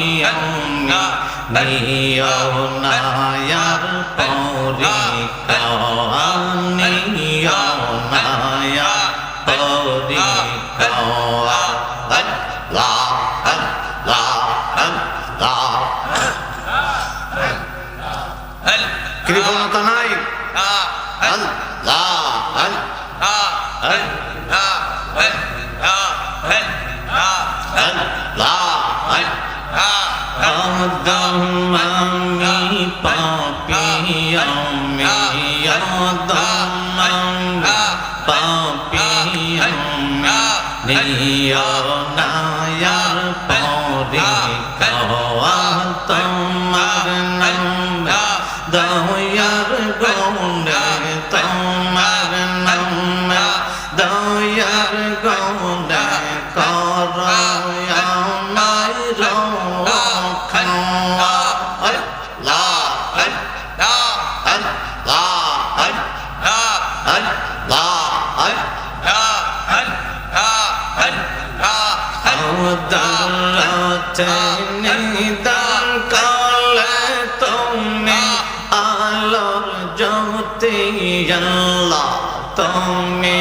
يومنا يومنا يا পিও না নিও না পরে আল্লাহ তুমি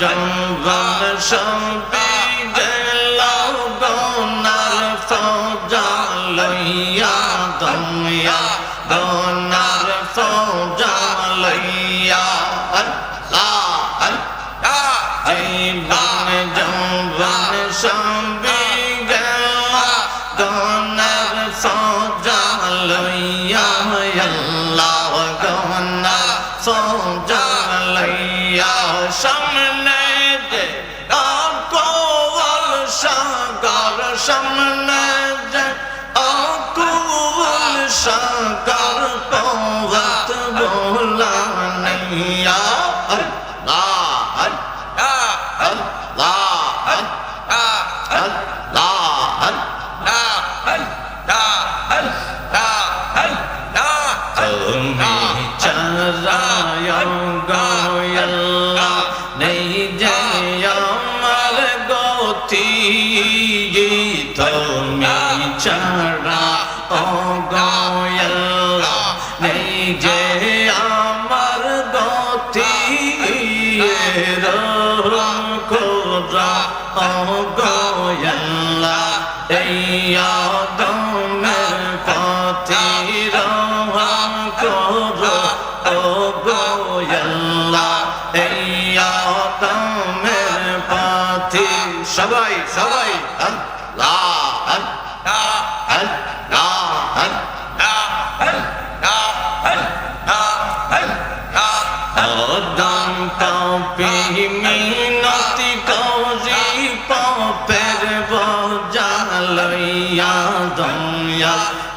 जा सं summon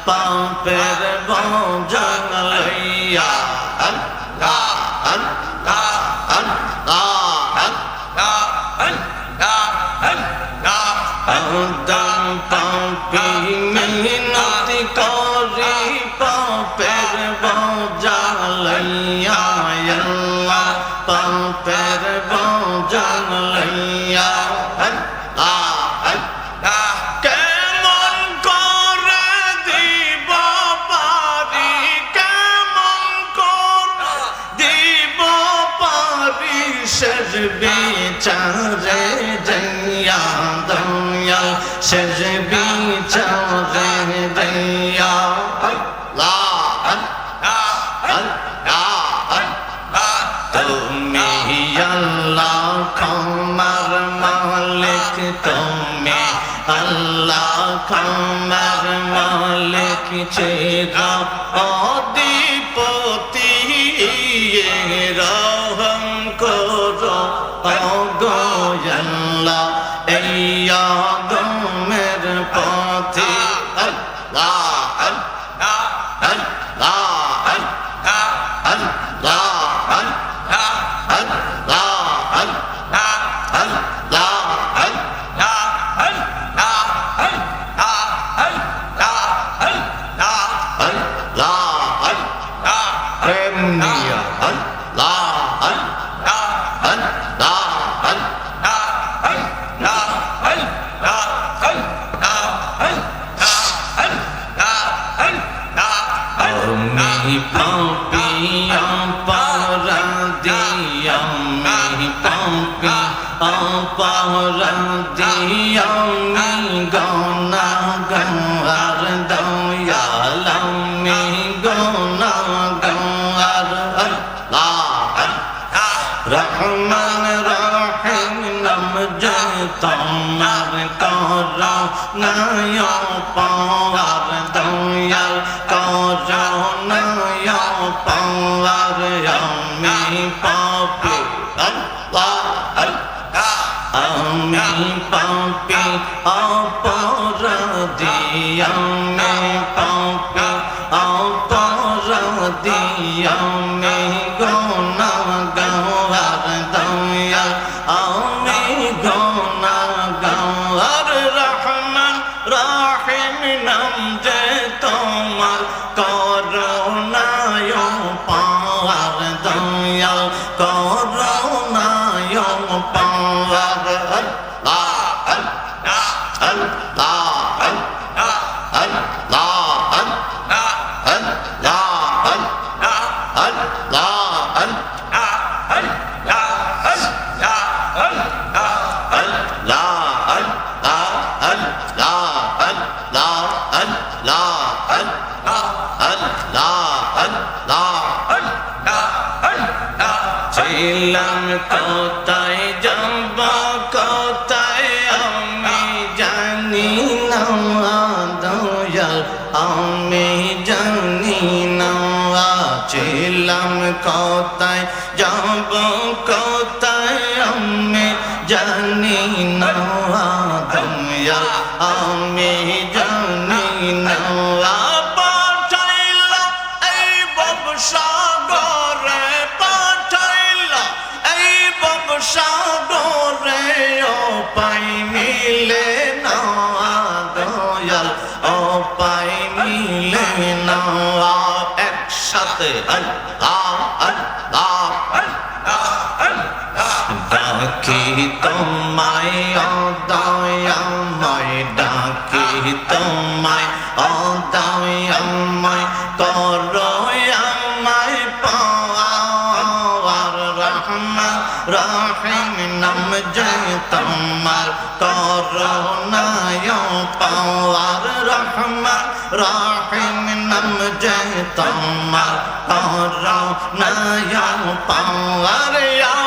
পাপের বোঝা লইয়া जंग ছিলাম কত মিলে না দয়াল ও পাই মিলে না একসাথে আল্লাহ আল্লাহ পাওয়ার রহমা রাহিম নাম জয় তোমার পাওয়ার নয়া পাওয়ার।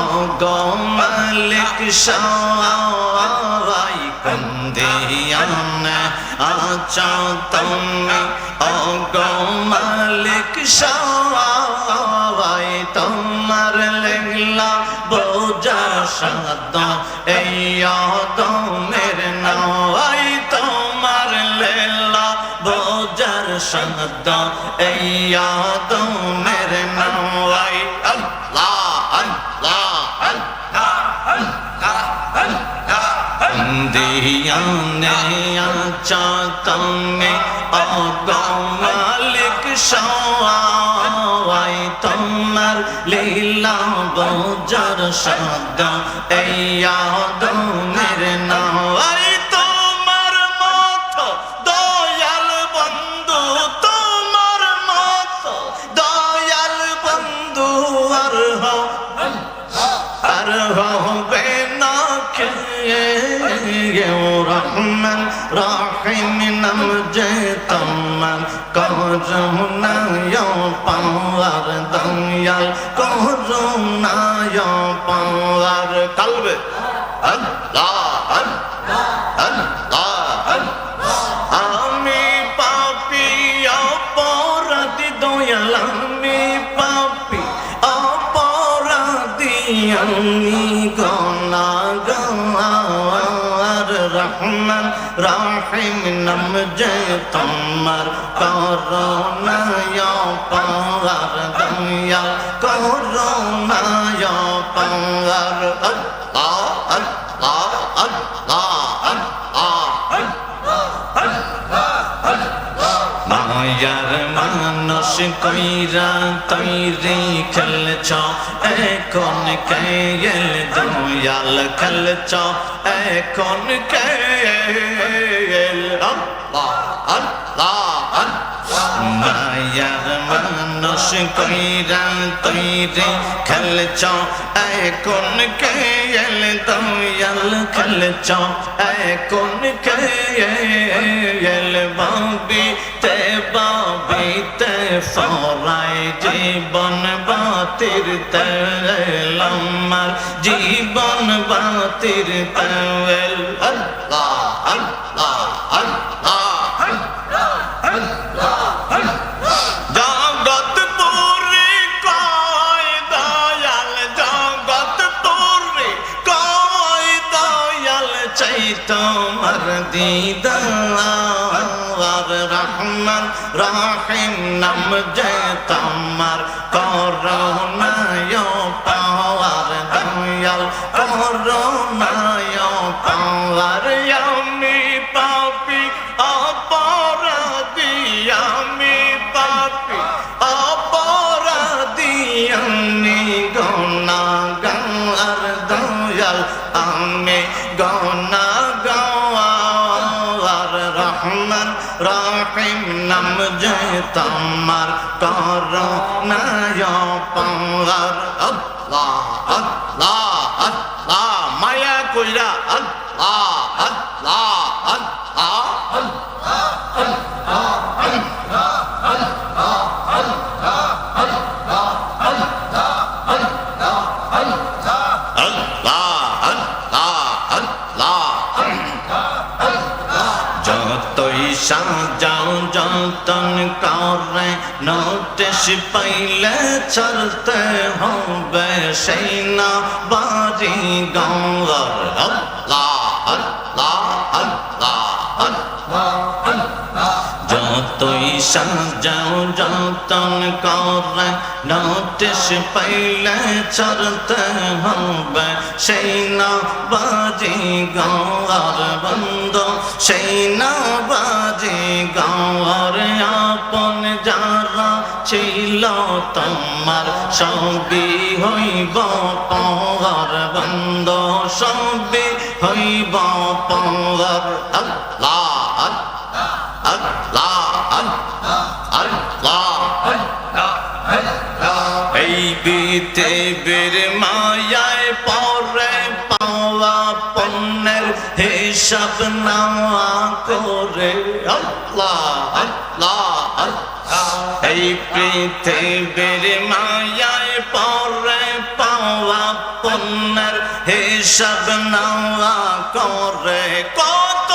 অগো মালিক সওয়াই দিয়ানে আছো তুমি অগো মালিক সওয়াই তোমার লেগলা বোঝার সাদ এই আদমের নওয়াই তোমার লেলা বোঝার সাদ এই আদমের নওয়াই দিয়ানে আচা তুমি অগমালিক সওয়াই তোমার লীলা বোঝার শব্দ এই আদমের নাম যে তোমার করুণায় পাওয়ার দয়াল করুণায় পাওয়ার আল্লাহ আল্লাহ আল্লাহ মায়ার মানুষ কইরা তৈরি খেলছ, এখন কেল দয়াল খেলছ, এখন কেল মায়ার মানুষ কইরা তৈরি খেলছ এখন কেল দয়াল খেলছ এখন কেল বাবি তে বাবিতে ফরাই জীবন বাতির তেলামার জীবন বাতির তেল যে তোমার করুণায় পাওয়ার দয়াল, করুণায় পাওয়ার আমি পাপি, অপরাধী আমি পাপি, অপরাধী আমি গনা গাওয়ার দয়াল, আমি গনা গাওয়ার রহমান রাহিম নাম যে তোমার নয় পাওয়ার আল্লাহ আল্লাহ আল্লাহ মায়া কইরা আল্লাহ। নোটিশ পাইলে চলতে হবে সেই না বাড়ি গঙ্গর। আল্লাহ আল্লাহ আল্লাহ আল্লাহ। যতই সাজাও যতন করে, নোটিশ পাইলে চলতে হবে সেই না বাজি গাওয়ার বন্ধ। সেই না বাজি গাওয়ার আপন যারা ছিল তোমার সবই হইব পাওয়ার বন্ধ সবই হইব পাওয়ার আল্লাহ আল্লাহ আল্লাহ এই বিতে বের মায়ায় পরে পাওয়া পণ্যের হিসাব না করে আল্লাহ। এই পৃথিবীর মায়ায় পরে পাওয়া পণ্যের হিসাব না করে। কত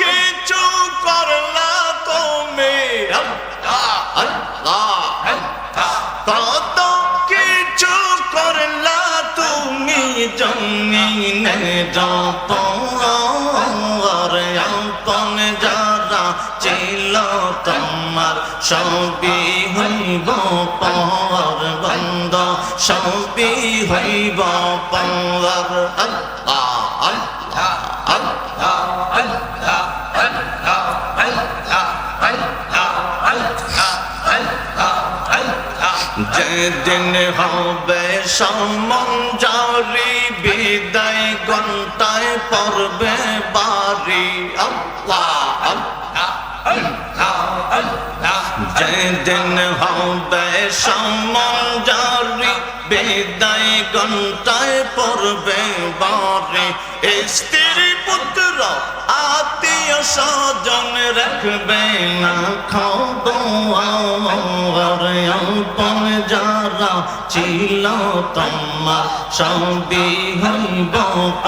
কিছু করলা তুমি? কত কিছু করলা তুমি? জমিনে যপন তোমার সবই হইব পর বন্ধ সবই হইব আল্লাহ যেদিন হবে সমঞ্জারি বিদায় ঘন্টায় পড়বে যেদিন হবে সমঞ্জারি বিদায়, ঘন্টায় পড়বে বাড়ি। স্ত্রী, পুত্র, আত্মীয়, স্বজন রাখবে না খবর। আপন যারা ছিল তোমার সবই হইব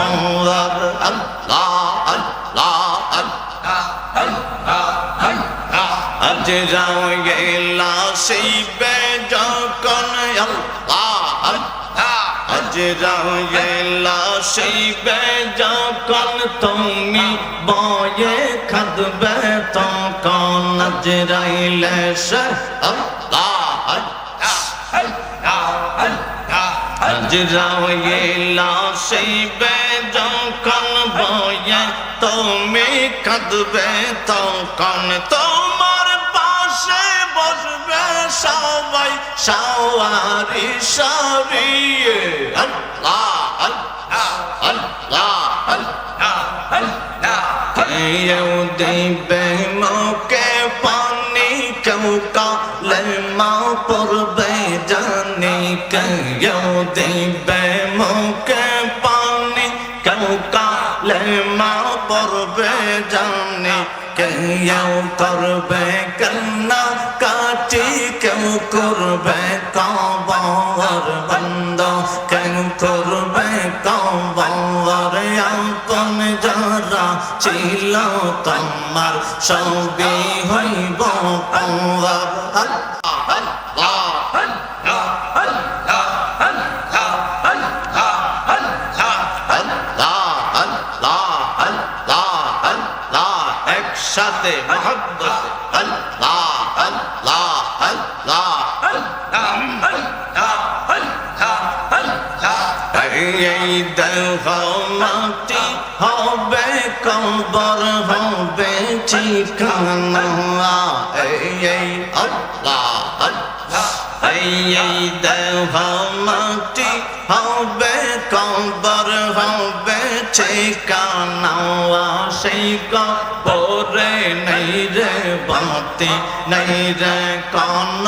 আল্লাহ আল্লাহ। যাও গেলা, সেই বে যখন আল্লাহ আল্লাহ আজ যাও গেলা, সেই বে যখন তুমি বয়ে খাদবে তখন আজ রাইলে সে আল্লাহ যাও গেলা, সেই বে যখন বয়ে তুমি কাঁদবে তখন বসবে সবাই সাওয়ারি সারিয়ে আল্লাহ আল্লাহ আল্লাহ। কেউ দিবে মোকে পানি কেউ কালে মা পড়বে জানি কেউ দিবে মোকে পানি কেউ কালে মা পড়বে জানি কেউ করবে কেউ করবে কবর বন্ধ। কেউ করবে কবর? আপন যারা ছিল তোমার সবই হইব আল্লাহ একসাথে মহব্বত। আল্লাহ আল্লাহ এই হবে কবর হবে ঠিকানা এই আল্লাহ এই হবে কবর হবে ঠিকানা সেই কবরে নেই রে বাতি, নেই রে কোন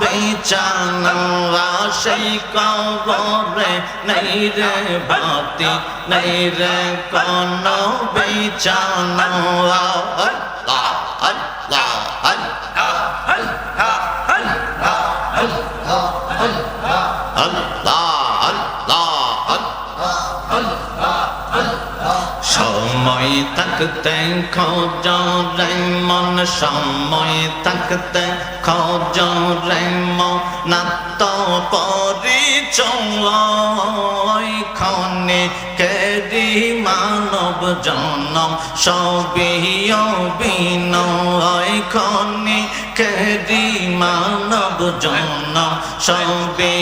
বেচানাওয়া সেই কবরে নেই রে বাতি, নেই রে কোন বিছানা। সময় থাকতে খোঁজরে মন, সময় থাকতে খোঁজরে মন। না তো পরিচয় খনে কেরি মানব জনম, সবই অভিনয় খনে কেরি মানব জনম, সবই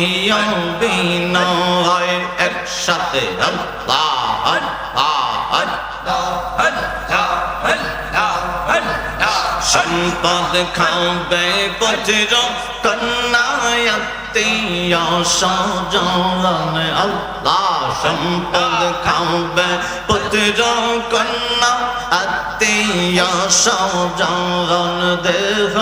অভিনয়, একসাথে আল্লাহ আল্লাহ। সম্পদ খাবে বজ্র কন্যায়তীয় সজন আল্লাহ সম্পদ খাবে পুত্র কন্যা আত্মীয় সজন দেহ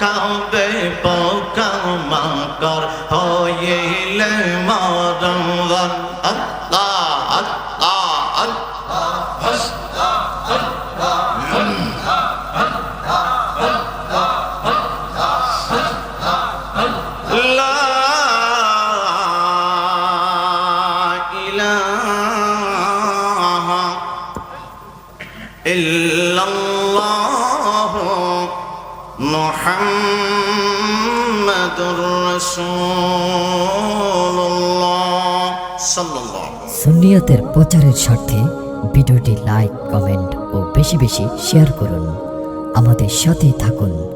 খাবে পোকামা কর হইলে মরণ আল্লাহ আল্লাহ আল্লাহ আল্লাহ সুনিয়তের প্রচারের স্বার্থে ভিডিওটি লাইক কমেন্ট ও বেশি বেশি শেয়ার করুন। আমাদের সাথেই থাকুন।